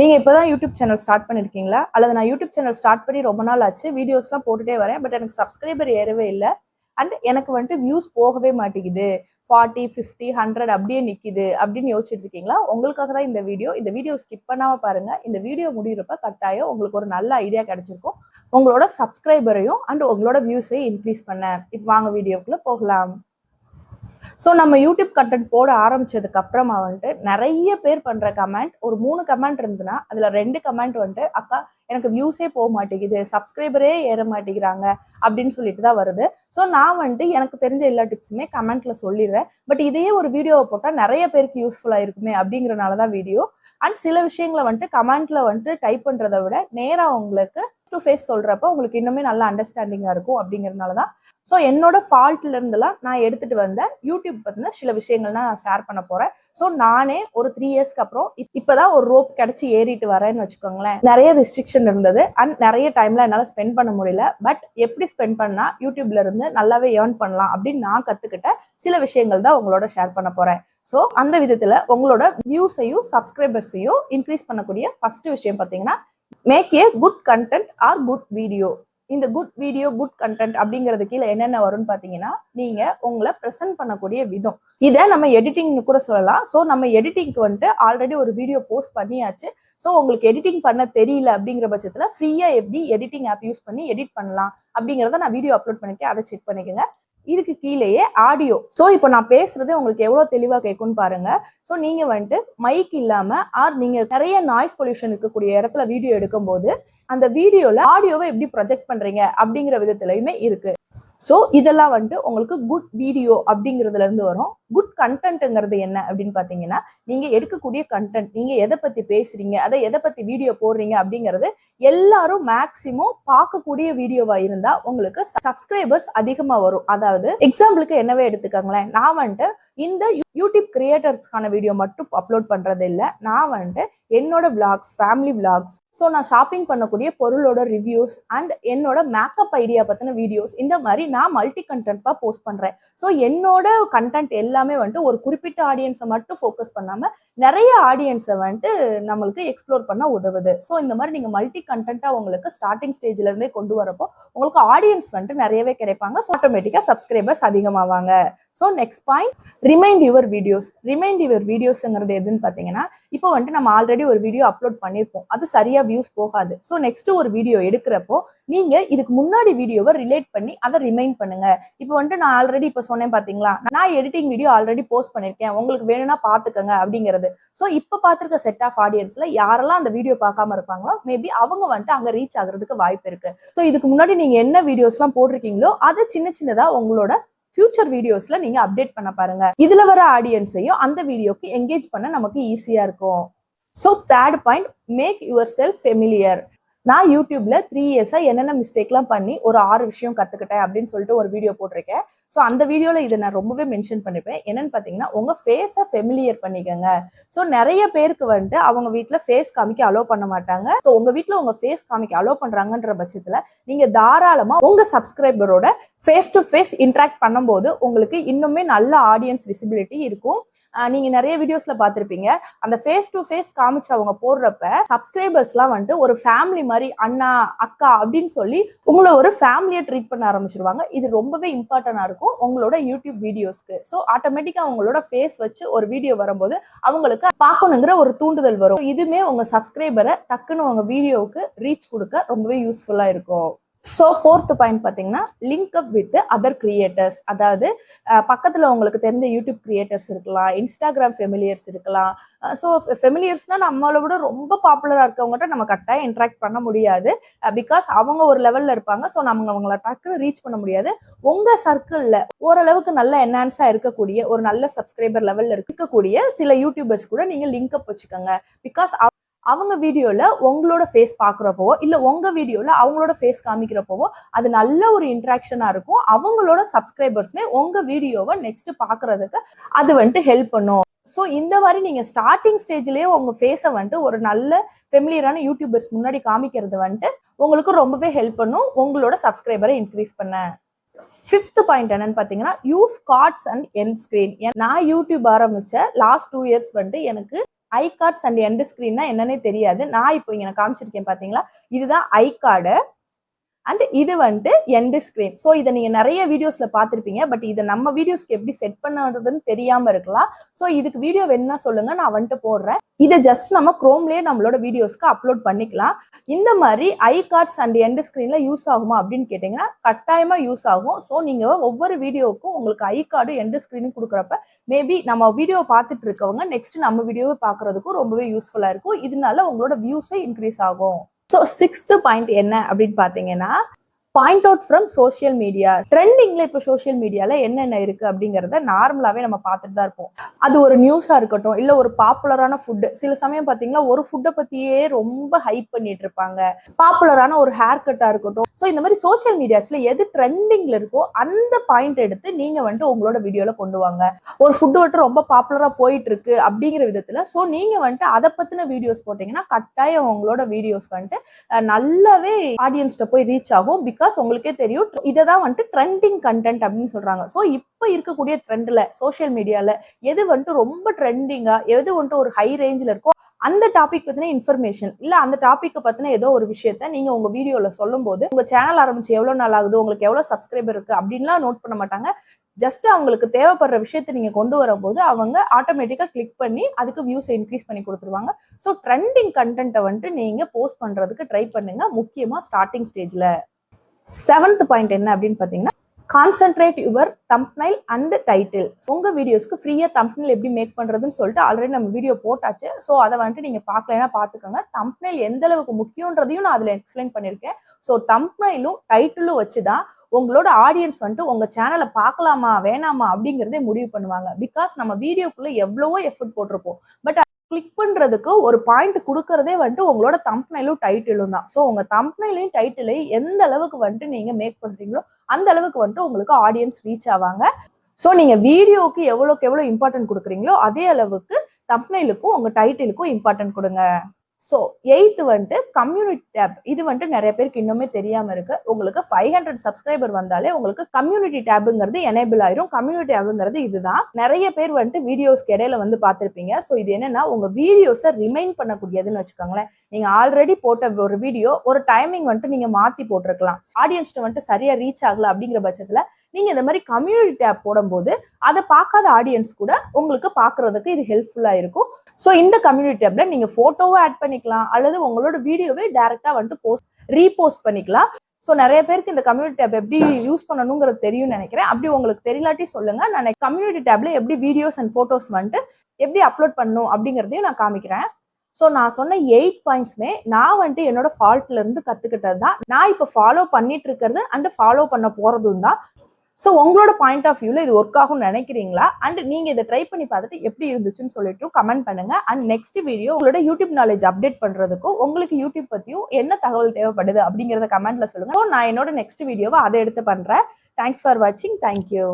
நீங்க இப்பதான் YouTube channel start பண்ணிருக்கீங்களா? அல்லது நான் யூடியூப் சேனல் ஸ்டார்ட் பண்ணி ரொம்ப நாள் ஆச்சு வீடியோஸ்லாம் போட்டுட்டே வரேன் பட் எனக்கு சப்ஸ்கிரைபர் ஏறவே இல்லை. அண்ட் எனக்கு வந்துட்டு வியூஸ் போகவே மாட்டேங்குது. ஃபார்ட்டி ஃபிஃப்டி ஹண்ட்ரட் அப்படியே நிற்கிது அப்படின்னு யோசிச்சுட்டு இருக்கீங்களா? உங்களுக்காக தான் இந்த வீடியோ. இந்த வீடியோ ஸ்கிப் பண்ணாமல் பாருங்கள் இந்த வீடியோ முடியிறப்ப கட்டாயம் உங்களுக்கு ஒரு நல்ல ஐடியா கிடைச்சிருக்கும். உங்களோட சப்ஸ்கிரைபரையும் அண்ட் உங்களோட வியூஸையும் இன்க்ரீஸ் பண்ண. இப்போ வாங்க வீடியோக்குள்ளே போகலாம். ஸோ நம்ம யூடியூப் கண்டென்ட் போட ஆரம்பிச்சதுக்கு அப்புறமா வந்துட்டு நிறைய பேர் பண்ற கமெண்ட் ஒரு மூணு கமெண்ட் இருந்ததுன்னா அதுல ரெண்டு கமெண்ட் வந்துட்டு அக்கா எனக்கு வியூஸே போக மாட்டேங்குது சப்ஸ்கிரைபரே ஏற மாட்டேங்கிறாங்க அப்படின்னு சொல்லிட்டு தான் வருது. ஸோ நான் வந்துட்டு எனக்கு தெரிஞ்ச எல்லா டிப்ஸுமே கமெண்ட்ல சொல்லிடுறேன். பட் இதையே ஒரு வீடியோவை போட்டால் நிறைய பேருக்கு யூஸ்ஃபுல்லாக இருக்குமே அப்படிங்கிறனால தான் வீடியோ அண்ட் சில விஷயங்களை வந்துட்டு கமெண்ட்ல வந்துட்டு டைப் பண்ணுறத விட நேராக உங்களுக்கு டு ஃபேஸ் சொல்கிறப்ப உங்களுக்கு இன்னுமே நல்ல அண்டர்ஸ்டாண்டிங்காக இருக்கும் அப்படிங்கறதுனால தான் ஸோ என்னோட ஃபால்ட்லேருந்துலாம் நான் எடுத்துகிட்டு வந்த யூடியூப் பற்றின சில விஷயங்கள் நான் ஷேர் பண்ண போகிறேன் ஸோ நானே ஒரு த்ரீ இயர்ஸ்க்கு அப்புறம் இப்- தான் ஒரு ரோப் கிடச்சி ஏறிட்டு வரேன்னு வச்சுக்கோங்களேன். நிறைய ரெஸ்ட்ரிக்ஷன் இருந்தது. அண்ட் நிறைய டைமில் என்னால் ஸ்பெண்ட் பண்ண முடியல. பட் எப்படி ஸ்பெண்ட் பண்ணால் யூடியூப்ல இருந்து நல்லாவே ஏர்ன் பண்ணலாம் அப்படின்னு நான் கற்றுக்கிட்ட சில விஷயங்கள் தான் உங்களோட ஷேர் பண்ண போகிறேன் ஸோ அந்த விதத்தில் உங்களோட வியூஸையும் சப்ஸ்கிரைபர்ஸையும் இன்க்ரீஸ் பண்ணக்கூடிய ஃபஸ்ட்டு விஷயம் பார்த்தீங்கன்னா make a good content or good video இந்த குட் வீடியோ குட் கண்டென்ட் அப்படிங்கிறது கீழே என்னென்ன வரும்னு பார்த்தீங்கன்னா நீங்கள் உங்களை ப்ரெசென்ட் பண்ணக்கூடிய விதம். இதை நம்ம எடிட்டிங்னு கூட சொல்லலாம். ஸோ நம்ம எடிட்டிங்க்கு வந்துட்டு ஆல்ரெடி ஒரு வீடியோ போஸ்ட் பண்ணியாச்சு. ஸோ உங்களுக்கு எடிட்டிங் பண்ண தெரியல அப்படிங்கிற பட்சத்தில் ஃப்ரீயாக எப்படி எடிட்டிங் ஆப் யூஸ் பண்ணி எடிட் பண்ணலாம் அப்படிங்கிறத நான் வீடியோ அப்லோட் பண்ணிட்டு அதை செக் பண்ணிக்கோங்க. இதுக்கு கீழேயே ஆடியோ ஸோ இப்போ நான் பேசுறது உங்களுக்கு எவ்வளோ தெளிவாக கேட்கும்னு பாருங்க. ஸோ நீங்க வந்துட்டு மைக் இல்லாம ஆர் நீங்க நிறைய நாய்ஸ் பொல்யூஷன் இருக்கக்கூடிய இடத்துல வீடியோ எடுக்கும்போது அந்த வீடியோல ஆடியோவை எப்படி ப்ரொஜெக்ட் பண்றீங்க அப்படிங்கிற விதத்துலயுமே இருக்கு. ஸோ இதெல்லாம் வந்துட்டு உங்களுக்கு குட் வீடியோ அப்படிங்கிறதுல இருந்து வரும். குட் கண்டென்ட்ங்கிறது என்ன அப்படின்னு பார்த்தீங்கன்னா நீங்க எடுக்கக்கூடிய கண்டென்ட் நீங்க எதை பத்தி பேசுறீங்க அதை எதை பத்தி வீடியோ போடுறீங்க அப்படிங்கிறது எல்லாரும் மேக்சிமம் பார்க்கக்கூடிய வீடியோவா இருந்தா உங்களுக்கு சப்ஸ்கிரைபர்ஸ் அதிகமா வரும். அதாவது எக்ஸாம்பிளுக்கு என்னவே எடுத்துக்கோங்களேன். நான் வந்துட்டு இந்த யூடியூப் கிரியேட்டர்ஸ்க்கான வீடியோ மட்டும் அப்லோட் பண்ணுறது இல்லை. நான் வந்துட்டு என்னோட விளாக்ஸ் ஃபேமிலி விளாக்ஸ் ஸோ நான் ஷாப்பிங் பண்ணக்கூடிய பொருளோட ரிவ்யூஸ் அண்ட் என்னோட மேக்கப் ஐடியா பற்றின வீடியோஸ் இந்த மாதிரி நான் மல்டி கண்டென்ட் தான் போஸ்ட் பண்ணுறேன் ஸோ என்னோட கண்டென்ட் எல்லாமே வந்துட்டு ஒரு குறிப்பிட்ட ஆடியன்ஸை மட்டும் ஃபோக்கஸ் பண்ணாமல் நிறைய ஆடியன்ஸை வந்துட்டு நம்மளுக்கு எக்ஸ்ப்ளோர் பண்ண உதவுது. ஸோ இந்த மாதிரி நீங்கள் மல்டி கண்டென்ட்டாக உங்களுக்கு ஸ்டார்டிங் ஸ்டேஜ்லேருந்தே கொண்டு வரப்போ உங்களுக்கு ஆடியன்ஸ் வந்துட்டு நிறையவே கிடைப்பாங்க. ஸோ ஆட்டோமேட்டிக்காக subscribers அதிகமாவாங்க. So next point remind your videos remind your வீடியோஸ்ங்கிறது எதுன்னு பார்த்தீங்கன்னா இப்போ வந்துட்டு நம்ம ஆல்ரெடி ஒரு வீடியோ அப்லோட் பண்ணியிருப்போம் அது சரியா வியூஸ் போகாது. ஸோ நெக்ஸ்ட் ஒரு வீடியோ எடுக்கிறப்போ நீங்கள் இதுக்கு முன்னாடி வீடியோவை ரிலேட் பண்ணி அதை ரிமைண்ட் பண்ணுங்க. இப்போ வந்துட்டு நான் ஆல்ரெடி இப்போ சொன்னேன் பார்த்தீங்களா? நான் எடிட்டிங் வீடியோ ஆல்ரெடி போஸ்ட் பண்ணிருக்கேன். உங்களுக்கு வேணும்னா பார்த்துக்கங்க அப்படிங்கிறது. ஸோ இப்போ பார்த்துருக்க செட் ஆஃப் ஆடியன்ஸில் யாரெல்லாம் அந்த வீடியோ பார்க்காம இருப்பாங்களோ மேபி அவங்க வந்துட்டு அங்க ரீச் ஆகிறதுக்கு வாய்ப்பு இருக்கு. ஸோ இதுக்கு முன்னாடி நீங்க என்ன வீடியோஸ்லாம் போட்டிருக்கீங்களோ அதை சின்ன சின்னதாக உங்களோட ஃபியூச்சர் வீடியோஸ்ல நீங்க அப்டேட் பண்ண பாருங்க. இதுல வர ஆடியன்ஸையும் அந்த வீடியோக்கு என்கேஜ் பண்ண நமக்கு ஈஸியா இருக்கும். So third point make yourself familiar நான் யூடியூப்ல த்ரீ இயர்ஸா என்னென்ன மிஸ்டேக்லாம் பண்ணி ஒரு ஆறு விஷயம் கத்துக்கிட்டேன் அப்படின்னு சொல்லிட்டு ஒரு வீடியோ போட்டிருக்கேன். ஸோ அந்த வீடியோவில் இதை நான் ரொம்பவே மென்ஷன் பண்ணிருப்பேன் என்னன்னு பார்த்தீங்கன்னா உங்க ஃபேஸை ஃபெமிலியர் பண்ணிக்கோங்க. ஸோ நிறைய பேருக்கு வந்துட்டு அவங்க வீட்டில் ஃபேஸ் காமிக்க அலோவ் பண்ண மாட்டாங்க. ஸோ உங்க வீட்டில் உங்க ஃபேஸ் காமிக்க அலோவ் பண்றாங்கன்ற பட்சத்தில் நீங்க தாராளமாக உங்க சப்ஸ்கிரைபரோட ஃபேஸ் டு ஃபேஸ் இன்ட்ராக்ட் பண்ணும்போது உங்களுக்கு இன்னுமே நல்ல ஆடியன்ஸ் விசிபிலிட்டி இருக்கும். நீங்கள் நீங்க நிறைய வீடியோஸ்ல பார்த்துருப்பீங்க. அந்த ஃபேஸ் டு ஃபேஸ் காமிச்சு அவங்க போடுறப்ப சப்ஸ்கிரைபர்ஸ்லாம் வந்துட்டு ஒரு ஃபேமிலி மாதிரி அண்ணா அக்கா அப்படின்னு சொல்லி உங்களை ஒரு ஃபேமிலியை ட்ரீட் பண்ண ஆரம்பிச்சிருவாங்க. இது ரொம்பவே இம்பார்ட்டண்டா இருக்கும் உங்களோட யூடியூப் வீடியோஸ்க்கு ஸோ ஆட்டோமேட்டிக்கா அவங்களோட ஃபேஸ் வச்சு ஒரு வீடியோ வரும்போது அவங்களுக்கு பார்க்கணுங்கிற ஒரு தூண்டுதல் வரும். இதுமே உங்க சப்ஸ்கிரைபரை டக்குன்னு உங்க வீடியோவுக்கு ரீச் கொடுக்க ரொம்பவே யூஸ்ஃபுல்லா இருக்கும். ஸோ ஃபோர்த் பாயிண்ட் பார்த்தீங்கன்னா link up with other creators அதாவது பக்கத்தில் உங்களுக்கு தெரிஞ்ச யூடியூப் கிரியேட்டர்ஸ் இருக்கலாம் இன்ஸ்டாகிராம் ஃபெமிலியர்ஸ் இருக்கலாம். ஸோ ஃபெமிலியர்ஸ்னால் நம்மளை விட ரொம்ப பாப்புலராக இருக்கவங்ககிட்ட நம்ம கரெக்டாக இன்ட்ராக்ட் பண்ண முடியாது. பிகாஸ் அவங்க ஒரு லெவலில் இருப்பாங்க. ஸோ நம்ம அவங்கள டக்குன்னு ரீச் பண்ண முடியாது. உங்கள் சர்க்கிளில் ஓரளவுக்கு நல்ல என்ஹான்ஸாக இருக்கக்கூடிய ஒரு நல்ல சப்ஸ்கிரைபர் லெவலில் இருக்கக்கூடிய சில யூடியூபர்ஸ் கூட நீங்கள் லிங்க் அப் வச்சுக்கோங்க. பிகாஸ் அவங்க வீடியோல உங்களோட ஃபேஸ் பாக்குறப்போ இல்ல உங்க வீடியோல அவங்களோட ஃபேஸ் காமிக்கிறப்போ அது நல்ல ஒரு இன்ட்ராக்ஷனா இருக்கும். அவங்களோட சப்ஸ்கிரைபர்ஸ்மே உங்க வீடியோவை நெக்ஸ்ட் பாக்குறதுக்கு அது வந்துட்டு ஹெல்ப் பண்ணும். ஸோ இந்த மாதிரி நீங்க ஸ்டார்டிங் ஸ்டேஜ்லயே உங்க ஃபேஸை வந்துட்டு ஒரு நல்ல ஃபெமிலியரான யூடியூபர்ஸ் முன்னாடி காமிக்கிறது வந்துட்டு உங்களுக்கு ரொம்பவே ஹெல்ப் பண்ணும். உங்களோட சப்ஸ்கிரைபரை இன்க்ரீஸ் பண்ண. ஃபிஃப்த் பாயிண்ட் என்னன்னு பார்த்தீங்கன்னா use cards and end screen நான் யூடியூப் ஆரம்பிச்ச லாஸ்ட் டூ இயர்ஸ் வந்துட்டு எனக்கு ஐ கார்ட்ஸ் அண்ட் எண்ட் ஸ்க்ரீன்னா என்னன்னே தெரியாது. நான் இப்போ இங்கே நான் காமிச்சிருக்கேன் பார்த்தீங்களா இதுதான் ஐ கார்டு அண்ட் இது வந்துட்டு எண்டு ஸ்க்ரீன் ஸோ இதை நீங்கள் நிறைய வீடியோஸில் பார்த்துருப்பீங்க. பட் இதை நம்ம வீடியோஸ்க்கு எப்படி செட் பண்ணுறதுன்னு தெரியாமல் இருக்கலாம். ஸோ இதுக்கு வீடியோ வேணும்னா சொல்லுங்க. நான் வந்துட்டு போடுறேன். இதை ஜஸ்ட் நம்ம க்ரோம்லேயே நம்மளோட வீடியோஸ்க்கு அப்லோட் பண்ணிக்கலாம். இந்த மாதிரி ஐ கார்ட்ஸ் அண்ட் எண்டு ஸ்க்ரீனில் யூஸ் ஆகுமா அப்படின்னு கேட்டிங்கன்னா கட்டாயமாக யூஸ் ஆகும். ஸோ நீங்கள் ஒவ்வொரு வீடியோவுக்கும் உங்களுக்கு ஐ கார்டும் எண்டு ஸ்க்ரீனும் கொடுக்குறப்ப மேபி நம்ம வீடியோ பார்த்துட்டு இருக்கவங்க நெக்ஸ்ட் நம்ம வீடியோவை பார்க்குறதுக்கும் ரொம்பவே யூஸ்ஃபுல்லாக இருக்கும். இதனால உங்களோட வியூஸே இன்க்ரீஸ் ஆகும். ஸோ சிக்ஸ்த்து பாயிண்ட் என்ன அப்படின்னு பார்த்தீங்கன்னா point out from social media ட்ரெண்டிங்ல இப்போ சோசியல் மீடியால என்னென்ன இருக்கு அப்படிங்கிறத நார்மலாவே நம்ம பார்த்துட்டு தான் இருப்போம். அது ஒரு நியூஸா இருக்கட்டும் இல்ல ஒரு பாப்புலரான ஃபுட் சில சமயம் பாத்தீங்கன்னா ஒரு ஃபுட்டை பத்தியே ரொம்ப ஹைப் பண்ணிட்டு இருப்பாங்க. பாப்புலரான ஒரு ஹேர் கட்டா இருக்கட்டும். ஸோ இந்த மாதிரி சோஷியல் மீடியாஸ்ல எது ட்ரெண்டிங்ல இருக்கோ அந்த பாயிண்ட் எடுத்து நீங்க வந்துட்டு உங்களோட வீடியோல கொண்டு வாங்க. ஒரு ஃபுட் வந்துட்டு ரொம்ப பாப்புலரா போயிட்டு இருக்கு அப்படிங்கிற விதத்துல ஸோ நீங்க வந்துட்டு அதை பத்தின வீடியோஸ் போட்டீங்கன்னா கட்டாயம் உங்களோட வீடியோஸ் வந்துட்டு நல்லாவே ஆடியன்ஸ்ட போய் ரீச் ஆகும். பிகாஸ் உங்களுக்கே தெரியும் இதை தான் வந்துட்டு ட்ரெண்டிங் கண்டென்ட் அப்படின்னு சொல்றாங்க. ஸோ இப்போ இருக்கக்கூடிய ட்ரெண்டில் சோஷியல் மீடியாவில் எது வந்துட்டு ரொம்ப ட்ரெண்டிங்காக எது வந்துட்டு ஒரு ஹை ரேஞ்சில் இருக்கோ அந்த டாபிக் பற்றின இன்ஃபர்மேஷன் இல்லை அந்த டாப்பிக்கை பற்றின ஏதோ ஒரு விஷயத்த நீங்கள் உங்கள் வீடியோவில் சொல்லும்போது உங்கள் சேனல் ஆரம்பிச்சு எவ்வளோ நாள் ஆகுது உங்களுக்கு எவ்வளோ சப்ஸ்கிரைபர் இருக்கு அப்படின்லாம் நோட் பண்ண மாட்டாங்க. ஜஸ்ட் அவங்களுக்கு தேவைப்படுற விஷயத்த நீங்கள் கொண்டு வரும்போது அவங்க ஆட்டோமேட்டிக்காக கிளிக் பண்ணி அதுக்கு வியூஸை இன்க்ரீஸ் பண்ணி கொடுத்துருவாங்க. ஸோ ட்ரெண்டிங் கண்டென்ட்டை வந்துட்டு நீங்கள் போஸ்ட் பண்ணுறதுக்கு ட்ரை பண்ணுங்க முக்கியமாக ஸ்டார்டிங் ஸ்டேஜ்ல செவன்த் பாயிண்ட் என்ன அப்படின்னு பார்த்தீங்கன்னா concentrate your thumbnail and title உங்க வீடியோஸ்க்கு ஃப்ரீயா தம்ப்னைல் எப்படி மேக் பண்றதுன்னு சொல்லிட்டு ஆல்ரெடி நம்ம வீடியோ போட்டாச்சு. ஸோ அதை வந்துட்டு நீங்க பார்க்கலைன்னா பார்த்துக்கோங்க. தம்ப்னைல் எந்த அளவுக்கு முக்கியன்றதையும் நான் அதில் எக்ஸ்பிளைன் பண்ணியிருக்கேன். ஸோ தம்ப்னைலும் டைட்டிலும் வச்சு தான் உங்களோட ஆடியன்ஸ் வந்துட்டு உங்கள் சேனலை பார்க்கலாமா வேணாமா அப்படிங்கிறதே முடிவு பண்ணுவாங்க. பிகாஸ் நம்ம வீடியோக்குள்ளே எவ்வளவோ எஃபர்ட் போட்டிருப்போம். பட் கிளிக் பண்ணுறதுக்கு ஒரு பாயிண்ட் கொடுக்கறதே வந்துட்டு உங்களோட தம்ப்னைலும் டைட்டிலும் தான். ஸோ உங்கள் தம்ப்னைலையும் டைட்டிலையும் எந்த அளவுக்கு வந்துட்டு நீங்கள் மேக் பண்ணுறீங்களோ அந்த அளவுக்கு வந்துட்டு உங்களுக்கு ஆடியன்ஸ் ரீச் ஆவாங்க. ஸோ நீங்கள் வீடியோவுக்கு எவ்வளோக்கு எவ்வளோ இம்பார்ட்டன்ட் கொடுக்குறீங்களோ அதே அளவுக்கு தம்ப்னைலுக்கும் உங்கள் டைட்டிலுக்கும் இம்பார்ட்டன்ட் கொடுங்க. ஸோ எயித்து வந்துட்டு கம்யூனிட்டி டேப் இது வந்துட்டு நிறைய பேருக்கு இன்னுமே தெரியாமல் இருக்குது உங்களுக்கு ஃபைவ் ஹண்ட்ரட் சப்ஸ்கிரைபர் வந்தாலே உங்களுக்கு கம்யூனிட்டி டேபுங்கிறது எனேபிள் ஆயிரும். கம்யூனிட்டி டேபுங்கிறது இதுதான். நிறைய பேர் வந்துட்டு வீடியோஸ்க்கு இடையில வந்து பார்த்துருப்பீங்க. ஸோ இது என்னன்னா உங்கள் வீடியோஸை ரிமைண்ட் பண்ணக்கூடியதுன்னு வச்சுக்கோங்களேன். நீங்கள் ஆல்ரெடி போட்ட ஒரு வீடியோ ஒரு டைமிங் வந்துட்டு நீங்கள் மாற்றி போட்டிருக்கலாம். ஆடியன்ஸ்ட்டு வந்துட்டு சரியாக ரீச் ஆகலை அப்படிங்கிற பட்சத்தில் நீங்கள் இந்த மாதிரி கம்யூனிட்டி டேப் போடும்போது அதை பார்க்காத ஆடியன்ஸ் கூட உங்களுக்கு பார்க்குறதுக்கு இது ஹெல்ப்ஃபுல்லாக இருக்கும். ஸோ இந்த கம்யூனிட்டி டேப்பில் நீங்கள் ஃபோட்டோவை ஆட் பண்ணிக்கலாம் அல்லது உங்களோட வீடியோவே டைரக்டா வந்துட்டு போஸ்ட் ரீபோஸ்ட் பண்ணிக்கலாம். ஸோ நிறைய பேருக்கு இந்த கம்யூனிட்டி டேப் எப்படி யூஸ் பண்ணணுங்கிறது தெரியும்னு நினைக்கிறேன். அப்படி உங்களுக்கு தெரியலாட்டி சொல்லுங்க. நான் கம்யூனிட்டி டேப்ல எப்படி வீடியோஸ் அண்ட் போட்டோஸ் வந்துட்டு எப்படி அப்லோட் பண்ணணும் அப்படிங்கிறதையும் நான் காமிக்கிறேன். ஸோ நான் சொன்ன எயிட் பாயிண்ட்ஸ்மே நான் வந்துட்டு என்னோட ஃபால்ட்ல இருந்து கத்துக்கிட்டது தான் நான் இப்போ ஃபாலோ பண்ணிட்டு இருக்கிறது அண்ட் ஃபாலோ பண்ண போறதும் தான். ஸோ உங்களோட பாயிண்ட் ஆஃப் வியூவில் இது ஒர்க் ஆகும்னு நினைக்கிறீங்களா? அண்ட் நீங்கள் இதை ட்ரை பண்ணி பார்த்துட்டு எப்படி இருந்துச்சுன்னு சொல்லிட்டு கமெண்ட் பண்ணுங்க. அண்ட் நெக்ஸ்ட் வீடியோ உங்களோட யூடியூப் நாலேஜ் அப்டேட் பண்ணுறதுக்கும் உங்களுக்கு யூடியூப் பற்றியும் என்ன தகவல் தேவைப்படுது அப்படிங்கிறத கமெண்ட்ல சொல்லுங்க. ஸோ நான் என்னோட நெக்ஸ்ட் வீடியோவை அதை எடுத்து பண்ணுறேன் தேங்க்ஸ் ஃபார் வாட்சிங் தேங்க்யூ